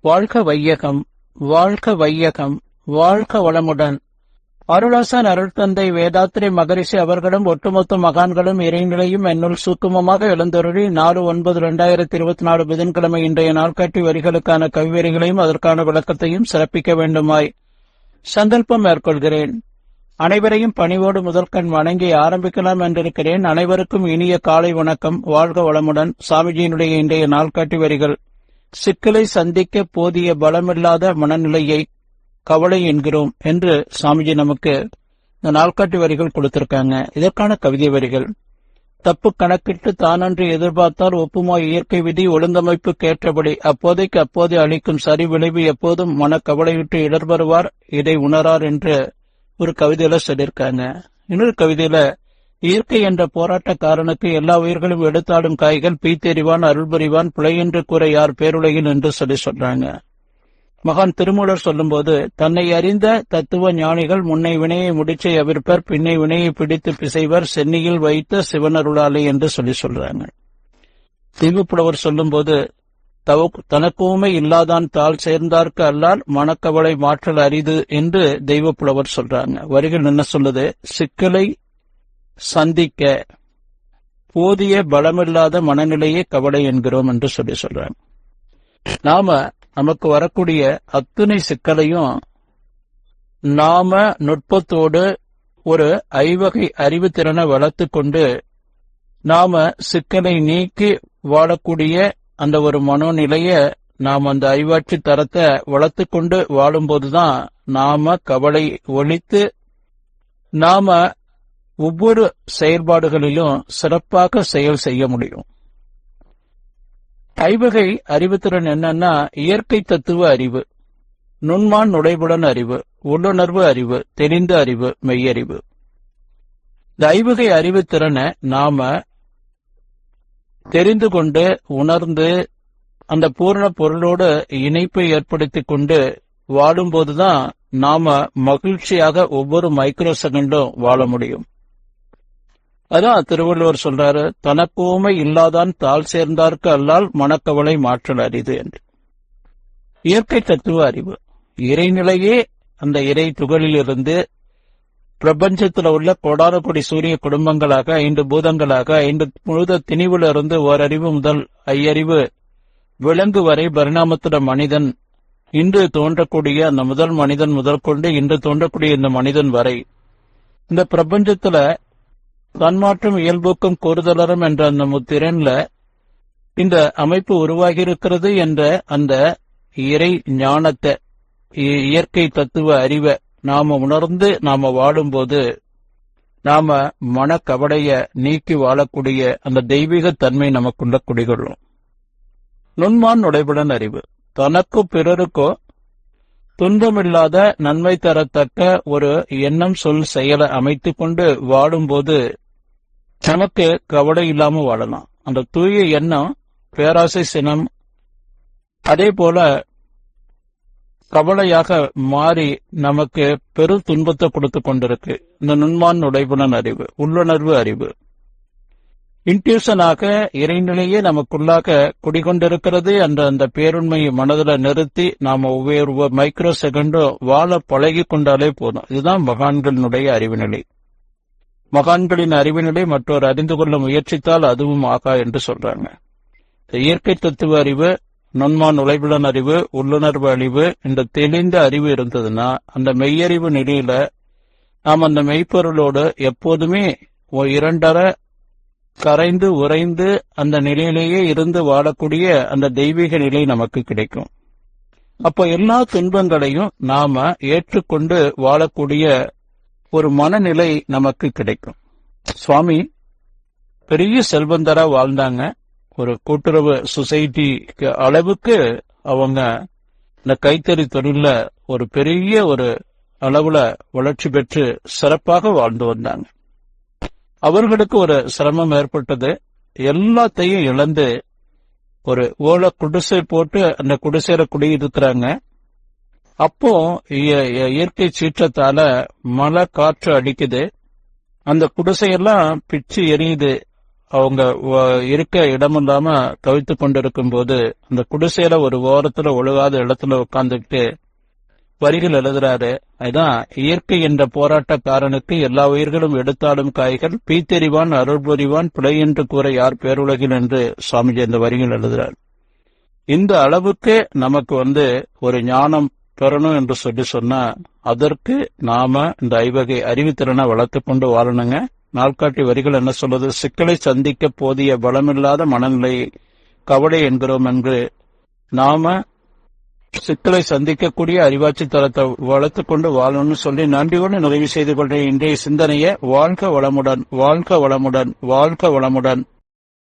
வாழ்க வையகம் வாழ்க வையகம் வாழ்க வளமுடன். அருளாசன் அருள்தந்தை வேதாத்திரி மகரிஷி அவர்களும் ஒட்டுமொத்த மகான்களும் இறைநிலையும் என்னுள் சுக்குமமாக எழுந்தருளி நாலு ஒன்பது இரண்டாயிரத்தி இருபத்தி நாலு புதன்கிழமை இன்றைய நாள்காட்டி வரிகளுக்கான கவிவரிகளையும் அதற்கான விளக்கத்தையும் சிறப்பிக்க வேண்டுமாய் சந்தல்பம் மேற்கொள்கிறேன். அனைவரையும் பணிவோடு முதற்கண் வணங்கி ஆரம்பிக்கலாம் என்றிருக்கிறேன். அனைவருக்கும் இனிய காலை வணக்கம். வாழ்க வளமுடன். சாமிஜியினுடைய இன்றைய நாள்காட்டி வரிகள். சிக்கலை சந்திக்க போதிய பலமில்லாத மனநிலையை கவலை என்கிறோம் என்று சாமிஜி நமக்கு இந்த நாள்காட்டி வரிகள் கொடுத்திருக்காங்க. இதற்கான கவிதை வரிகள். தப்பு கணக்கிட்டு தானன்று எதிர்பார்த்தால் ஒப்புமாய் இயற்கை விதி ஒழுங்கமைப்புக்கேற்றபடி அப்போதைக்கு அப்போது அளிக்கும் சரி விளைவு எப்போதும் மனக்கவலையிட்டு இடர் வருவார் இதை உணரார் என்று ஒரு கவிதையில சொல்லியிருக்காங்க. இன்னொரு கவிதையில இயற்கை என்ற போராட்டக்காரனுக்கு எல்லா உயிர்களும் எடுத்தாடும் காய்கள் பீத்தெறிவான் அருள்புரிவான் பிழை என்று கூற யார் பேருலகில் என்று சொல்லி சொல்றாங்க. மகான் திருமூலர் சொல்லும்போது தன்னை அறிந்த தத்துவ ஞானிகள் முன்னை வினையை முடிச்சை அவிர்ப்பர் பின்னை வினையை பிடித்து பிசைவர் சென்னியில் வைத்த சிவனருளாலே என்று சொல்லி சொல்றாங்க. தீவுப்புலவர் சொல்லும்போது தவ- தனக்குமே இல்லாதான் தாள் சேர்ந்தார்க்கு அல்லால் மனக்கவலை மாற்றல் அரிது என்று தெய்வப்புலவர் சொல்றாங்க. வரிகள் என்ன சொல்லுது? சிக்கலை சந்திக்க போதிய பலமில்லாத மனநிலையே கவலை என்கிறோம் என்று சொல்லி சொல்றேன் நாம நமக்கு வரக்கூடிய அத்துணை சிக்கலையும் நாம நுட்பத்தோடு ஒரு ஐவகை அறிவுத்திறனை வளர்த்து கொண்டு நாம சிக்கலை நீக்கி வாழக்கூடிய அந்த ஒரு மனோநிலைய நாம் அந்த அறிவாட்சி தரத்தை வளர்த்து கொண்டு வாழும்போதுதான் நாம கவலை ஒழித்து நாம ஒவ்வொரு செயல்பாடுகளிலும் சிறப்பாக செயல் செய்ய முடியும். ஐவகை அறிவுத்திறன் என்னன்னா இயற்கை தத்துவ அறிவு நுண்மான் நுழைவுடன் அறிவு உள்ளுணர்வு அறிவு தெரிந்த அறிவு மெய்யறிவு. இந்த ஐவகை அறிவுத்திறனை நாம தெரிந்து கொண்டு உணர்ந்து அந்த பூரண பொருளோடு இணைப்பை ஏற்படுத்திக் கொண்டு வாழும்போதுதான் நாம மகிழ்ச்சியாக ஒவ்வொரு மைக்ரோ செகண்டும் வாழ முடியும். அதான் திருவள்ளுவர் சொல்றாரு தனக்குமை இல்லாதான் தாள் சேர்ந்தார்க்கு அல்லால் மனக்கவலை மாற்றல் அரிது என்று. இயற்கை தத்துவ அறிவு. இறைநிலையே அந்த இறை துகளிலிருந்து பிரபஞ்சத்தில் உள்ள கோடான கோடி சூரிய குடும்பங்களாக ஐந்து பூதங்களாக ஐந்து முழுத திணிவிலிருந்து ஓரறிவு முதல் ஐயறிவு விலங்கு வரை பரிணாமத்துல மனிதன் இன்று தோன்றக்கூடிய அந்த முதல் மனிதன் முதல் கொண்டு இன்று தோன்றக்கூடிய இந்த மனிதன் வரை. இந்த பிரபஞ்சத்துல தன்மாற்றும் இயல்புக்கும் கூறுதலரும் என்ற அந்த முத்திரன்ல இந்த அமைப்பு உருவாகி இருக்கிறது என்ற அந்த இறை ஞானத்தை இயற்கை தத்துவ அறிவை நாம உணர்ந்து நாம வாழும்போது நாம மனக்கவடைய நீக்கி வாழக்கூடிய அந்த தெய்வீக தன்மை நமக்குள்ள குடிகொள்ளும். நுண்மான் நுழைவுடன் அறிவு. தனக்கோ பிறருக்கோ துன்பமில்லாத நன்மை தரத்தக்க ஒரு எண்ணம் சொல் செயலை அமைத்துக் கொண்டு வாடும்போது தனக்கு கவலை இல்லாம வாழலாம். அந்த தூய எண்ணம் பேராசை சினம் அதே போல கவலையாக மாறி நமக்கு பெரு துன்பத்தை கொடுத்து கொண்டிருக்கு. இந்த நுண்மான் நுழைவுணன் அறிவு உள்ளுணர்வு அறிவு. இன்ட்யூஷனாக இறைநிலையே நமக்குள்ளாக குடிகொண்டிருக்கிறது என்ற அந்த பேருண்மையை மனதில் நிறுத்தி நாம் ஒவ்வொரு மைக்ரோ செகண்டும் வாழ பழகி கொண்டாலே போதும். இதுதான் மகான்களினுடைய அறிவு நிலை மகான்களின் அறிவு நிலை மற்றொரு அறிந்து கொள்ள முயற்சித்தால் அதுவும் ஆகா என்று சொல்றாங்க. இயற்கை தத்துவ அறிவு நுண்மான் உழைவுடன் அறிவு உள்ளுணர்வு அறிவு இந்த தெளிந்த அறிவு இருந்ததுன்னா அந்த மெய்யறிவு நிலையில நாம் அந்த மெய்ப்பொருளோடு எப்போதுமே இரண்டரை கரைந்து உறைந்து அந்த நிலையிலேயே இருந்து வாழக்கூடிய அந்த தெய்வீக நிலை நமக்கு கிடைக்கும். அப்போ எல்லா துன்பங்களையும் நாம ஏற்றுக்கொண்டு வாழக்கூடிய ஒரு மனநிலை நமக்கு கிடைக்கும். சுவாமி பெரிய செல்வந்தரா வாழ்ந்தாங்க. ஒரு கூட்டுறவு சொசைட்டிக்கு அளவுக்கு அவங்க இந்த கைத்தறி தொழில்ல ஒரு பெரிய ஒரு அளவுல வளர்ச்சி பெற்று சிறப்பாக வாழ்ந்து வந்தாங்க. அவர்களுக்கு ஒரு சிரமம் ஏற்பட்டது. எல்லாத்தையும் இழந்து ஒரு ஓலை குடிசை போட்டு அந்த குடிசையில குடியிருக்கிறாங்க. அப்போ இயற்கை சீற்றத்தால மழை காற்று அடிக்குது. அந்த குடிசையெல்லாம் பிச்சு எரியுது. அவங்க இருக்க இடமில்லாம தவித்து கொண்டிருக்கும் போது அந்த குடிசையில ஒரு ஓரத்துல ஒழுகாத இடத்துல உட்காந்துக்கிட்டு வரிகள் எழுதுறாரு. அதுதான் இயற்கை என்ற போராட்டக்காரனுக்கு எல்லா உயிர்களும் எடுத்தாடும் காய்கள் பீத்தெறிவான் அருள்புரிவான் பிழை என்று கூற யார் பேருலகில் என்று சுவாமிஜி இந்த வரிகள் எழுதுறார். இந்த அளவுக்கு நமக்கு வந்து ஒரு ஞானம் பெறணும் என்று சொல்லி சொன்னா அதற்கு நாம இந்த ஐவகை அறிவுத்திறனை வளர்த்து கொண்டு வாழணுங்க. நாள்காட்டி வரிகள் என்ன சொல்றது சிக்கலை சந்திக்க போதிய பலமில்லாத மனநிலை கவலை என்கிறோம் என்று நாம சிக்கலை சந்திக்கக்கூடிய அறிவாட்சி தரத்தை வளர்த்துக் கொண்டு வாழணும்னு சொல்லி நன்றியோடு நிறைவு செய்து கொள்ற இன்றைய சிந்தனையை வாழ்க வளமுடன் வாழ்க வளமுடன் வாழ்க வளமுடன்.